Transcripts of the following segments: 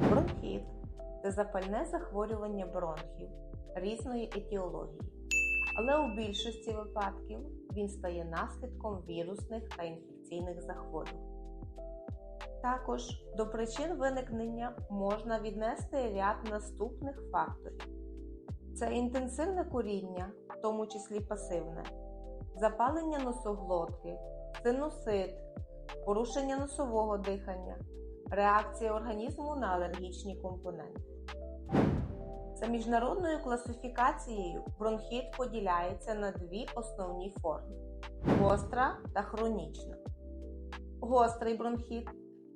Бронхіт це запальне захворювання бронхів різної етіології, але у більшості випадків він стає наслідком вірусних та інфекційних захворювань. Також до причин виникнення можна віднести ряд наступних факторів: це інтенсивне куріння, в тому числі пасивне, запалення носоглотки, синусит, порушення носового дихання, реакція організму на алергічні компоненти. За міжнародною класифікацією бронхіт поділяється на дві основні форми гостра та хронічна. Гострий бронхіт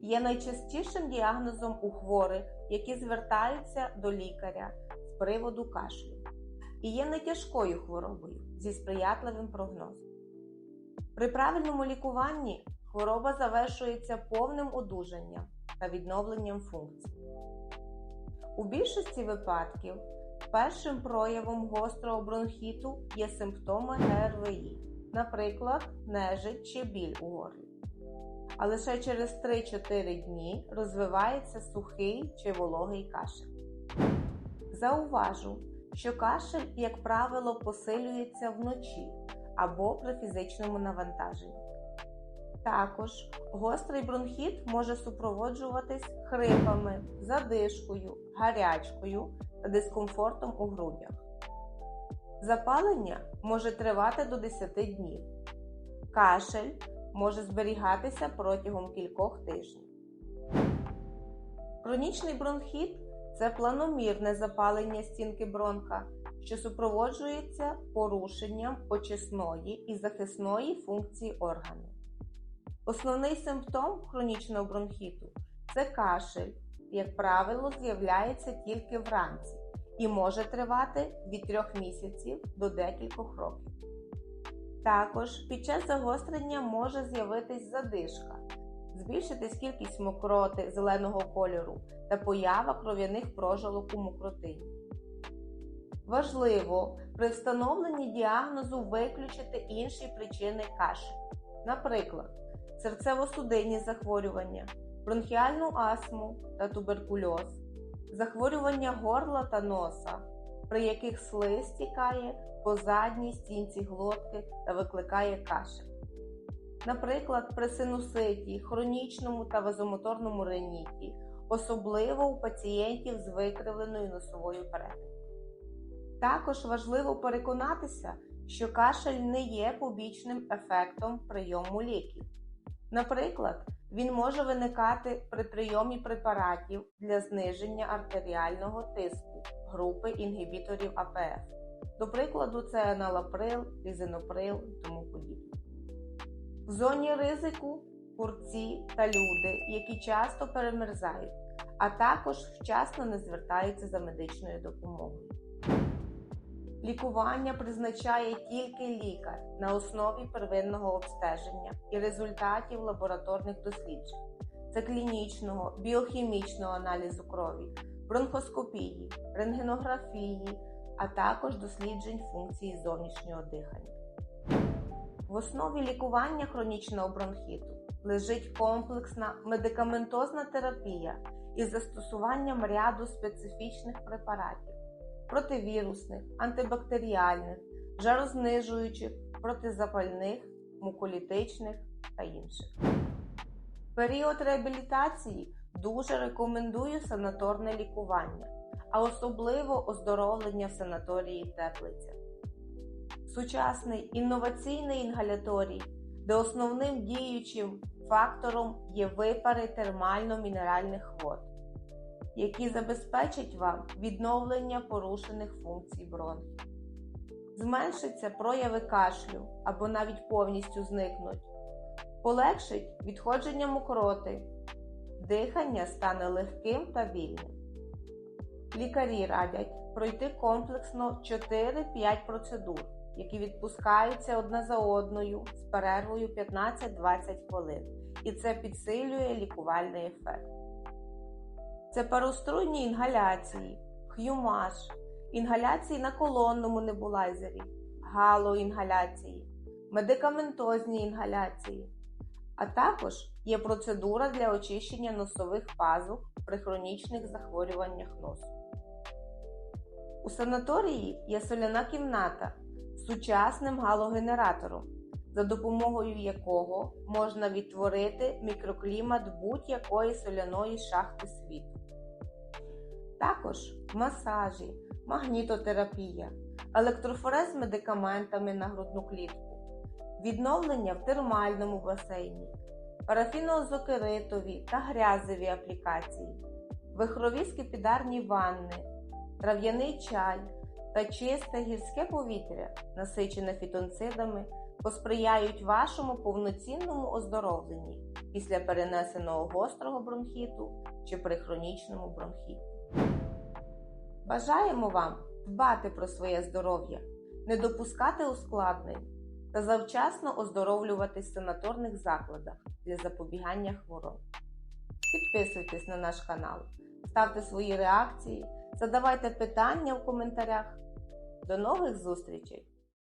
є найчастішим діагнозом у хворих, які звертаються до лікаря з приводу кашлю, і є нетяжкою хворобою зі сприятливим прогнозом. При правильному лікуванні хвороба завершується повним одужанням та відновленням функцій. У більшості випадків першим проявом гострого бронхіту є симптоми ГРВІ, наприклад, нежить чи біль у горлі. А лише через 3-4 дні розвивається сухий чи вологий кашель. Зауважу, що кашель, як правило, посилюється вночі або при фізичному навантаженні. Також гострий бронхіт може супроводжуватись хрипами, задишкою, гарячкою та дискомфортом у грудях. Запалення може тривати до 10 днів. Кашель може зберігатися протягом кількох тижнів. Хронічний бронхіт це планомірне запалення стінки бронха, що супроводжується порушенням очисної і захисної функції органів. Основний симптом хронічного бронхіту це кашель, як правило, з'являється тільки вранці і може тривати від 3 місяців до декількох років. Також під час загострення може з'явитись задишка, збільшитись кількість мокроти зеленого кольору та поява кров'яних прожилок у мокротині. Важливо при встановленні діагнозу виключити інші причини кашлю, наприклад, серцево-судинні захворювання, бронхіальну астму та туберкульоз, захворювання горла та носа, при яких слиз стікає по задній стінці глотки та викликає кашель. Наприклад, при синуситі, хронічному та вазомоторному реніті, особливо у пацієнтів з викривленою носовою перетинкою. Також важливо переконатися, що кашель не є побічним ефектом прийому ліків. Наприклад, він може виникати при прийомі препаратів для зниження артеріального тиску групи інгібіторів АПФ. До прикладу, це еналаприл, різиноприл і тому подібне. В зоні ризику курці та люди, які часто перемерзають, а також вчасно не звертаються за медичною допомогою. Лікування призначає тільки лікар на основі первинного обстеження і результатів лабораторних досліджень. Це клінічного, біохімічного аналізу крові, бронхоскопії, рентгенографії, а також досліджень функції зовнішнього дихання. В основі лікування хронічного бронхіту лежить комплексна медикаментозна терапія із застосуванням ряду специфічних препаратів противірусних, антибактеріальних, жарознижуючих, протизапальних, муколітичних та інших. Період реабілітації дуже рекомендую санаторне лікування, а особливо оздоровлення в санаторії Теплиця. Сучасний інноваційний інгаляторій, де основним діючим фактором є випари термально-мінеральних вод які забезпечать вам відновлення порушених функцій бронхів. Зменшиться прояви кашлю або навіть повністю зникнуть, полегшить відходження мокроти, дихання стане легким та вільним. Лікарі радять пройти комплексно 4-5 процедур, які відпускаються одна за одною з перервою 15-20 хвилин, і це підсилює лікувальний ефект. Це пароструйні інгаляції, х'юмаш, інгаляції на колонному небулайзері, галоінгаляції, медикаментозні інгаляції, А також є процедура для очищення носових пазух при хронічних захворюваннях носу. У санаторії є соляна кімната з сучасним галогенератором, за допомогою якого можна відтворити мікроклімат будь-якої соляної шахти світу. Також масажі, магнітотерапія, електрофорез з медикаментами на грудну клітку, відновлення в термальному басейні, парафіноозокеритові та грязеві аплікації, вихрові скипідарні ванни, трав'яний чай та чисте гірське повітря, насичене фітонцидами, посприяють вашому повноцінному оздоровленні після перенесеного гострого бронхіту чи при хронічному бронхіті. Бажаємо вам дбати про своє здоров'я, не допускати ускладнень та завчасно оздоровлюватись в санаторних закладах для запобігання хвороб. Підписуйтесь на наш канал, ставте свої реакції, задавайте питання в коментарях. До нових зустрічей!